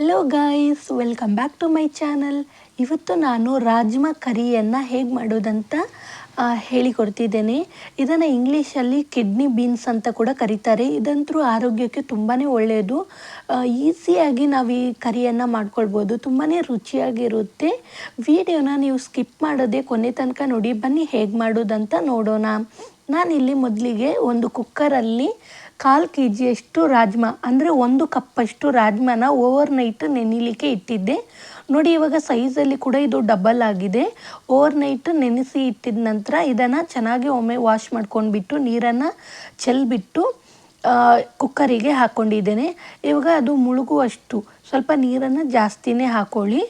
Hello guys welcome back to my channel ಇವತ್ತು ನಾನು ರಾಜ್ಮಾ ಕರಿಯನ್ನು ಹೇಗೆ ಮಾಡೋದಂತ ಹೇಳಿಕೊಡ್ತಿದ್ದೇನೆ. ಇದನ್ನು ಇಂಗ್ಲೀಷಲ್ಲಿ ಕಿಡ್ನಿ ಬೀನ್ಸ್ ಅಂತ ಕೂಡ ಕರೀತಾರೆ. ಇದಂತೂ ಆರೋಗ್ಯಕ್ಕೆ ತುಂಬಾ ಒಳ್ಳೆಯದು ಈಸಿಯಾಗಿ ನಾವು ಈ ಕರಿಯನ್ನು ಮಾಡ್ಕೊಳ್ಬೋದು. ತುಂಬಾ ರುಚಿಯಾಗಿರುತ್ತೆ. ವಿಡಿಯೋನ ನೀವು ಸ್ಕಿಪ್ ಮಾಡೋದೇ ಕೊನೆ ತನಕ ನೋಡಿ. ಬನ್ನಿ ಹೇಗೆ ಮಾಡೋದಂತ ನೋಡೋಣ. ನಾನಿಲ್ಲಿ ಮೊದಲಿಗೆ ಒಂದು ಕುಕ್ಕರಲ್ಲಿ ಕಾಲು ಕೆ ಜಿಯಷ್ಟು ರಾಜ್ಮಾ, ಅಂದರೆ ಒಂದು ಕಪ್ಪಷ್ಟು ರಾಜ್ಮಾನ ಓವರ್ ನೈಟ್ ನೆನಿಲಿಕ್ಕೆ ಇಟ್ಟಿದ್ದೆ. ನೋಡಿ, ಇವಾಗ ಸೈಜಲ್ಲಿ ಕೂಡ ಇದು ಡಬಲ್ ಆಗಿದೆ. ಓವರ್ ನೈಟ್ ನೆನೆಸಿ ಇಟ್ಟಿದ ನಂತರ ಇದನ್ನು ಚೆನ್ನಾಗಿ ಒಮ್ಮೆ ವಾಶ್ ಮಾಡ್ಕೊಂಡ್ಬಿಟ್ಟು ನೀರನ್ನು ಚೆಲ್ಬಿಟ್ಟು ಕುಕ್ಕರಿಗೆ ಹಾಕ್ಕೊಂಡಿದ್ದೇನೆ ಇವಾಗ ಅದು ಮುಳುಗುವಷ್ಟು, ಸ್ವಲ್ಪ ನೀರನ್ನು ಜಾಸ್ತಿನೇ ಹಾಕ್ಕೊಳ್ಳಿ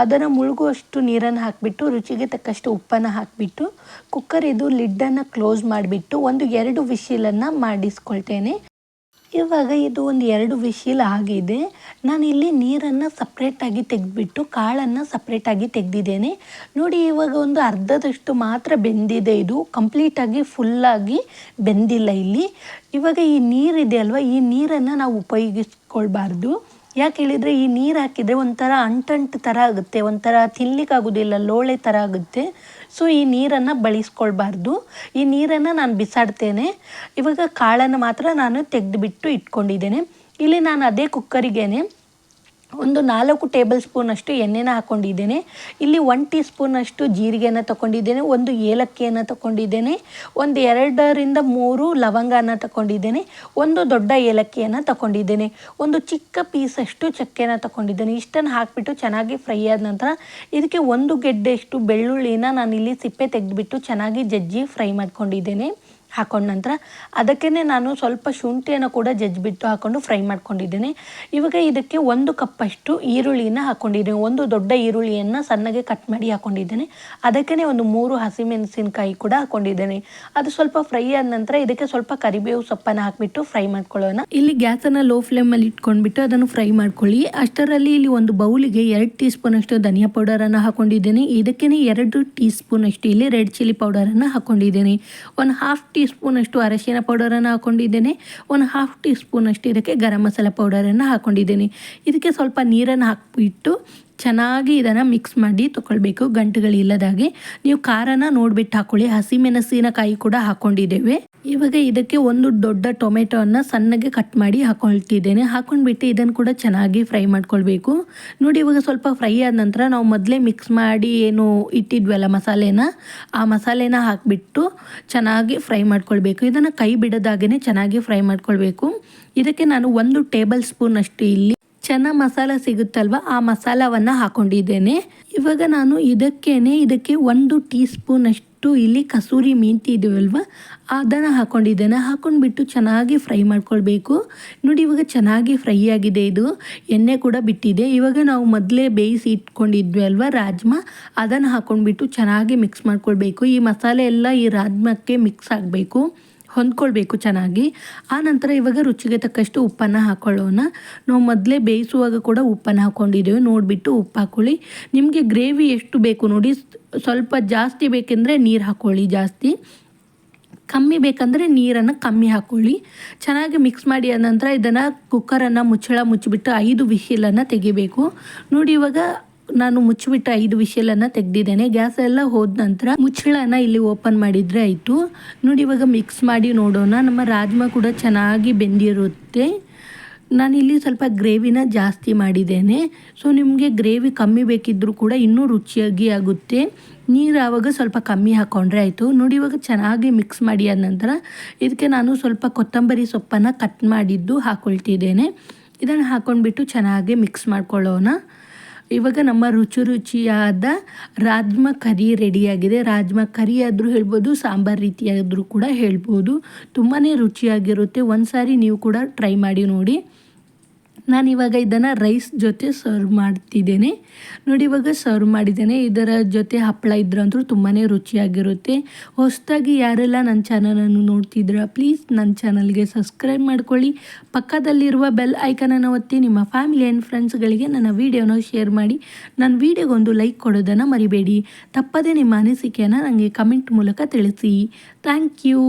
ಅದನ್ನು ಮುಳುಗುವಷ್ಟು ನೀರನ್ನು ಹಾಕಿಬಿಟ್ಟು, ರುಚಿಗೆ ತಕ್ಕಷ್ಟು ಉಪ್ಪನ್ನು ಹಾಕಿಬಿಟ್ಟು ಕುಕ್ಕರಿದು ಲಿಡ್ಡನ್ನು ಕ್ಲೋಸ್ ಮಾಡಿಬಿಟ್ಟು, ಒಂದು ಎರಡು ವಿಶಿಲನ್ನು ಮಾಡಿಸ್ಕೊಳ್ತೇನೆ. ಇವಾಗ ಇದು ಒಂದು ಎರಡು ವಿಶಿಲ್ ಆಗಿದೆ. ನಾನು ಇಲ್ಲಿ ನೀರನ್ನು ಸಪ್ರೇಟಾಗಿ ತೆಗೆದ್ಬಿಟ್ಟು, ಕಾಳನ್ನು ಸಪ್ರೇಟಾಗಿ ತೆಗೆದಿದ್ದೇನೆ. ನೋಡಿ, ಇವಾಗ ಒಂದು ಅರ್ಧದಷ್ಟು ಮಾತ್ರ ಬೆಂದಿದೆ. ಇದು ಕಂಪ್ಲೀಟಾಗಿ ಫುಲ್ಲಾಗಿ ಬೆಂದಿಲ್ಲ ಇಲ್ಲಿ. ಇವಾಗ ಈ ನೀರಿದೆ ಅಲ್ವಾ? ಈ ನೀರನ್ನು ನಾವು ಉಪಯೋಗಿಸ್ಕೊಳ್ಬಾರ್ದು. ಯಾಕೆ ಹೇಳಿದರೆ ಈ ನೀರು ಹಾಕಿದರೆ ಒಂಥರ ಅಂಟಂಟು ಥರ ಆಗುತ್ತೆ, ಒಂಥರ ತಿನ್ನಲಿಕ್ಕಾಗೋದಿಲ್ಲ ಲೋಳೆ ಥರ ಆಗುತ್ತೆ. ಸೊ ಈ ನೀರನ್ನು ಬಳಸ್ಕೊಳ್ಬಾರ್ದು. ಈ ನೀರನ್ನು ನಾನು ಬಿಸಾಡ್ತೇನೆ. ಇವಾಗ ಕಾಳನ್ನು ಮಾತ್ರ ನಾನು ತೆಗೆದುಬಿಟ್ಟು ಇಟ್ಕೊಂಡಿದ್ದೇನೆ. ಇಲ್ಲಿ ನಾನು ಅದೇ ಕುಕ್ಕರಿಗೇನೆ ಒಂದು ನಾಲ್ಕು ಟೇಬಲ್ ಸ್ಪೂನಷ್ಟು ಎಣ್ಣೆನ ಹಾಕ್ಕೊಂಡಿದ್ದೇನೆ ಇಲ್ಲಿ ಒನ್ ಟೀ ಸ್ಪೂನಷ್ಟು ಜೀರಿಗೆನ ತಗೊಂಡಿದ್ದೇನೆ ಒಂದು ಏಲಕ್ಕಿಯನ್ನು ತಗೊಂಡಿದ್ದೇನೆ ಒಂದು ಎರಡರಿಂದ ಮೂರು ಲವಂಗನ ತಗೊಂಡಿದ್ದೇನೆ ಒಂದು ದೊಡ್ಡ ಏಲಕ್ಕಿಯನ್ನು ತಗೊಂಡಿದ್ದೇನೆ ಒಂದು ಚಿಕ್ಕ ಪೀಸಷ್ಟು ಚಕ್ಕೆನ ತಗೊಂಡಿದ್ದೇನೆ ಇಷ್ಟನ್ನು ಹಾಕಿಬಿಟ್ಟು ಚೆನ್ನಾಗಿ ಫ್ರೈ ಆದ ನಂತರ ಇದಕ್ಕೆ ಒಂದು ಗೆಡ್ಡೆಯಷ್ಟು ಬೆಳ್ಳುಳ್ಳಿನ ಇಲ್ಲಿ ಸಿಪ್ಪೆ ತೆಗೆದುಬಿಟ್ಟು ಚೆನ್ನಾಗಿ ಜಜ್ಜಿ ಫ್ರೈ ಮಾಡ್ಕೊಂಡಿದ್ದೇನೆ. ಹಾಕೊಂಡ ನಂತರ ಅದಕ್ಕೇ ನಾನು ಸ್ವಲ್ಪ ಶುಂಠಿಯನ್ನು ಕೂಡ ಜಜ್ಜಿಬಿಟ್ಟು ಹಾಕ್ಕೊಂಡು ಫ್ರೈ ಮಾಡ್ಕೊಂಡಿದ್ದೇನೆ. ಇವಾಗ ಇದಕ್ಕೆ ಒಂದು ಕಪ್ಪಷ್ಟು ಈರುಳ್ಳಿನ ಹಾಕ್ಕೊಂಡಿದ್ದೇನೆ ಒಂದು ದೊಡ್ಡ ಈರುಳ್ಳಿಯನ್ನು ಸಣ್ಣಗೆ ಕಟ್ ಮಾಡಿ ಹಾಕ್ಕೊಂಡಿದ್ದೇನೆ ಅದಕ್ಕೇ ಒಂದು ಮೂರು ಹಸಿಮೆಣಸಿನಕಾಯಿ ಕೂಡ ಹಾಕ್ಕೊಂಡಿದ್ದೇನೆ ಅದು ಸ್ವಲ್ಪ ಫ್ರೈ ಆದ ನಂತರ ಇದಕ್ಕೆ ಸ್ವಲ್ಪ ಕರಿಬೇವು ಸೊಪ್ಪನ್ನು ಹಾಕಿಬಿಟ್ಟು ಫ್ರೈ ಮಾಡ್ಕೊಳ್ಳೋಣ. ಇಲ್ಲಿ ಗ್ಯಾಸನ್ನು ಲೋ ಫ್ಲೇಮಲ್ಲಿ ಇಟ್ಕೊಂಡ್ಬಿಟ್ಟು ಅದನ್ನು ಫ್ರೈ ಮಾಡ್ಕೊಳ್ಳಿ. ಅಷ್ಟರಲ್ಲಿ ಇಲ್ಲಿ ಒಂದು ಬೌಲಿಗೆ ಎರಡು ಟೀ ಸ್ಪೂನ್ ಅಷ್ಟು ಧನಿಯಾ ಪೌಡರನ್ನು ಹಾಕೊಂಡಿದ್ದೇನೆ. ಇದಕ್ಕೇ ಎರಡು ಟೀ ಸ್ಪೂನ್ ಅಷ್ಟು ಇಲ್ಲಿ ರೆಡ್ ಚಿಲ್ಲಿ ಪೌಡರನ್ನು ಹಾಕೊಂಡಿದ್ದೇನೆ. ಒಂದು ಹಾಫ್ ಟೀ ಸ್ಪೂನ್ ಅಷ್ಟು ಅರಶಿನ ಪೌಡರನ್ನು ಹಾಕೊಂಡಿದ್ದೇನೆ. ಒಂದು ಹಾಫ್ ಟೀ ಸ್ಪೂನ್ ಅಷ್ಟು ಇದಕ್ಕೆ ಗರಂ ಮಸಾಲ ಪೌಡರನ್ನು ಹಾಕೊಂಡಿದ್ದೇನೆ. ಇದಕ್ಕೆ ಸ್ವಲ್ಪ ನೀರನ್ನು ಹಾಕಿಬಿಟ್ಟು ಚೆನ್ನಾಗಿ ಇದನ್ನು ಮಿಕ್ಸ್ ಮಾಡಿ ತೊಗೊಳ್ಬೇಕು. ಗಂಟುಗಳಿಲ್ಲದಾಗೆ. ನೀವು ಖಾರನ ನೋಡ್ಬಿಟ್ಟು ಹಾಕ್ಕೊಳ್ಳಿ ಹಸಿಮೆಣಸಿನಕಾಯಿ ಕೂಡ ಹಾಕೊಂಡಿದ್ದೇವೆ. ಇವಾಗ ಇದಕ್ಕೆ ಒಂದು ದೊಡ್ಡ ಟೊಮೆಟೊವನ್ನು ಸಣ್ಣಗೆ ಕಟ್ ಮಾಡಿ ಹಾಕೊಳ್ತಿದ್ದೇನೆ. ಹಾಕೊಂಡ್ಬಿಟ್ಟು ಇದನ್ನು ಕೂಡ ಚೆನ್ನಾಗಿ ಫ್ರೈ ಮಾಡ್ಕೊಳ್ಬೇಕು. ನೋಡಿ, ಇವಾಗ ಸ್ವಲ್ಪ ಫ್ರೈ ಆದ ನಂತರ ನಾವು ಮೊದಲೇ ಮಿಕ್ಸ್ ಮಾಡಿ ಏನು ಇಟ್ಟಿದ್ವಲ್ಲ ಮಸಾಲೆನ, ಆ ಮಸಾಲೆನ ಹಾಕಿಬಿಟ್ಟು ಚೆನ್ನಾಗಿ ಫ್ರೈ ಮಾಡ್ಕೊಳ್ಬೇಕು. ಇದನ್ನು ಕೈ ಬಿಡದಾಗೇ ಚೆನ್ನಾಗಿ ಫ್ರೈ ಮಾಡ್ಕೊಳ್ಬೇಕು. ಇದಕ್ಕೆ ನಾನು ಒಂದು ಟೇಬಲ್ ಸ್ಪೂನ್ ಅಷ್ಟು ಇಲ್ಲಿ ಚೆನ್ನ ಮಸಾಲ ಸಿಗುತ್ತಲ್ವ, ಆ ಮಸಾಲವನ್ನು ಹಾಕೊಂಡಿದ್ದೇನೆ. ಇವಾಗ ನಾನು ಇದಕ್ಕೇನೆ, ಇದಕ್ಕೆ ಒಂದು ಟೀ ಸ್ಪೂನ್ ಅಷ್ಟು ಇಲ್ಲಿ ಕಸೂರಿ ಮೆಂತಿ ಇದೆಯಲ್ವ? ಅದನ್ನು ಹಾಕ್ಕೊಂಡಿದ್ದೇನೆ ಹಾಕೊಂಡ್ಬಿಟ್ಟು ಚೆನ್ನಾಗಿ ಫ್ರೈ ಮಾಡ್ಕೊಳ್ಬೇಕು. ನೋಡಿ, ಇವಾಗ ಚೆನ್ನಾಗಿ ಫ್ರೈ ಆಗಿದೆ ಇದು. ಎಣ್ಣೆ ಕೂಡ ಬಿಟ್ಟಿದೆ. ಇವಾಗ ನಾವು ಮೊದಲೇ ಬೇಯಿಸಿ ಇಟ್ಕೊಂಡಿದ್ವಿ ಅಲ್ವಾ ರಾಜ್ಮಾ? ಅದನ್ನು ಹಾಕ್ಕೊಂಡ್ಬಿಟ್ಟು ಚೆನ್ನಾಗಿ ಮಿಕ್ಸ್ ಮಾಡ್ಕೊಳ್ಬೇಕು. ಈ ಮಸಾಲೆ ಎಲ್ಲ ಈ ರಾಜ್ಮಕ್ಕೆ ಮಿಕ್ಸ್ ಆಗಬೇಕು. ಹೊಂದ್ಕೊಳ್ಬೇಕು ಚೆನ್ನಾಗಿ. ಆ ನಂತರ ಇವಾಗ ರುಚಿಗೆ ತಕ್ಕಷ್ಟು ಉಪ್ಪನ್ನು ಹಾಕೊಳ್ಳೋಣ. ನಾವು ಮೊದಲೇ ಬೇಯಿಸುವಾಗ ಕೂಡ ಉಪ್ಪನ್ನು ಹಾಕ್ಕೊಂಡಿದ್ದೇವೆ ನೋಡಿಬಿಟ್ಟು ಉಪ್ಪು ಹಾಕೊಳ್ಳಿ. ನಿಮಗೆ ಗ್ರೇವಿ ಎಷ್ಟು ಬೇಕು ನೋಡಿ. ಸ್ವಲ್ಪ ಜಾಸ್ತಿ ಬೇಕೆಂದರೆ ನೀರು ಹಾಕ್ಕೊಳ್ಳಿ ಜಾಸ್ತಿ. ಕಮ್ಮಿ ಬೇಕಂದರೆ ನೀರನ್ನು ಕಮ್ಮಿ ಹಾಕ್ಕೊಳ್ಳಿ ಚೆನ್ನಾಗಿ ಮಿಕ್ಸ್ ಮಾಡಿ ಆದ ನಂತರ ಇದನ್ನು ಕುಕ್ಕರನ್ನು ಮುಚ್ಚಳ ಮುಚ್ಚಿಬಿಟ್ಟು ಐದು ವಿಶಿಲನ್ನು ತೆಗಿಬೇಕು. ನೋಡಿ ಇವಾಗ ನಾನು ಮುಚ್ಚಿಬಿಟ್ಟು ಐದು ವಿಷಲನ್ನು ತೆಗೆದಿದ್ದೇನೆ. ಗ್ಯಾಸ್ ಎಲ್ಲ ಹೋದ ನಂತರ ಮುಚ್ಚಳನ ಇಲ್ಲಿ ಓಪನ್ ಮಾಡಿದರೆ ಆಯಿತು. ನೋಡಿ, ಇವಾಗ ಮಿಕ್ಸ್ ಮಾಡಿ ನೋಡೋಣ. ನಮ್ಮ ರಾಜ್ಮಾ ಕೂಡ ಚೆನ್ನಾಗಿ ಬೆಂದಿರುತ್ತೆ. ನಾನಿಲ್ಲಿ ಸ್ವಲ್ಪ ಗ್ರೇವಿನ ಜಾಸ್ತಿ ಮಾಡಿದ್ದೇನೆ. ಸೊ ನಿಮಗೆ ಗ್ರೇವಿ ಕಮ್ಮಿ ಬೇಕಿದ್ದರೂ ಕೂಡ ಇನ್ನೂ ರುಚಿಯಾಗಿ ಆಗುತ್ತೆ. ನೀರು ಆವಾಗ ಸ್ವಲ್ಪ ಕಮ್ಮಿ ಹಾಕ್ಕೊಂಡ್ರೆ ಆಯಿತು. ನೋಡಿ, ಇವಾಗ ಚೆನ್ನಾಗಿ ಮಿಕ್ಸ್ ಮಾಡಿ ಆದ ನಂತರ ಇದಕ್ಕೆ ನಾನು ಸ್ವಲ್ಪ ಕೊತ್ತಂಬರಿ ಸೊಪ್ಪನ್ನು ಕಟ್ ಮಾಡಿದ್ದು ಹಾಕ್ಕೊಳ್ತಿದ್ದೇನೆ ಇದನ್ನು ಹಾಕ್ಕೊಂಡ್ಬಿಟ್ಟು ಚೆನ್ನಾಗಿ ಮಿಕ್ಸ್ ಮಾಡ್ಕೊಳ್ಳೋಣ. ಇವಾಗ ನಮ್ಮ ರುಚಿ ರುಚಿಯಾದ ರಾಜ್ಮಾ ಕರಿ ರೆಡಿಯಾಗಿದೆ. ರಾಜ್ಮಾ ಕರಿ ಆದರೂ ಹೇಳ್ಬೋದು, ಸಾಂಬಾರು ರೀತಿಯಾದರೂ ಕೂಡ ಹೇಳ್ಬೋದು. ತುಂಬಾ ರುಚಿಯಾಗಿರುತ್ತೆ. ಒಂದು ಸಾರಿ ನೀವು ಕೂಡ ಟ್ರೈ ಮಾಡಿ ನೋಡಿ. ನಾನಿವಾಗ ಇದನ್ನು ರೈಸ್ ಜೊತೆ ಸರ್ವ್ ಮಾಡ್ತಿದ್ದೇನೆ. ನೋಡಿ ಇವಾಗ ಸರ್ವ್ ಮಾಡಿದ್ದೇನೆ. ಇದರ ಜೊತೆ ಹಪ್ಪಳ ಇದ್ರಂತೂ ತುಂಬಾ ರುಚಿಯಾಗಿರುತ್ತೆ. ಹೊಸದಾಗಿ ಯಾರೆಲ್ಲ ನನ್ನ ಚಾನಲನ್ನು ನೋಡ್ತಿದ್ದೀರಾ ಪ್ಲೀಸ್ ನನ್ನ ಚಾನಲ್ಗೆ ಸಬ್ಸ್ಕ್ರೈಬ್ ಮಾಡ್ಕೊಳ್ಳಿ. ಪಕ್ಕದಲ್ಲಿರುವ ಬೆಲ್ ಐಕನನ್ನು ಒತ್ತಿ ನಿಮ್ಮ ಫ್ಯಾಮಿಲಿ ಆ್ಯಂಡ್ ಫ್ರೆಂಡ್ಸ್ಗಳಿಗೆ ನನ್ನ ವೀಡಿಯೋನ ಶೇರ್ ಮಾಡಿ. ನನ್ನ ವೀಡಿಯೋಗೊಂದು ಲೈಕ್ ಕೊಡೋದನ್ನು ಮರಿಬೇಡಿ. ತಪ್ಪದೇ ನಿಮ್ಮ ಅನಿಸಿಕೆಯನ್ನು ನನಗೆ ಕಮೆಂಟ್ ಮೂಲಕ ತಿಳಿಸಿ. ಥ್ಯಾಂಕ್ ಯು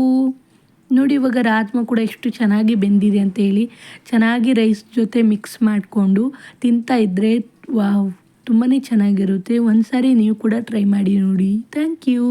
ನೋಡಿ, ಇವಾಗ ರಾಜ್ಮ ಕೂಡ ಎಷ್ಟು ಚೆನ್ನಾಗಿ ಬೆಂದಿದೆ ಅಂತ ಹೇಳಿ ಚೆನ್ನಾಗಿ ರೈಸ್ ಜೊತೆ ಮಿಕ್ಸ್ ಮಾಡಿಕೊಂಡು ತಿಂತಾ ಇದ್ದರೆ ವಾವ್ ತುಂಬಾ ಚೆನ್ನಾಗಿರುತ್ತೆ. ಒಂದು ಸಾರಿ ನೀವು ಕೂಡ ಟ್ರೈ ಮಾಡಿ ನೋಡಿ. Thank you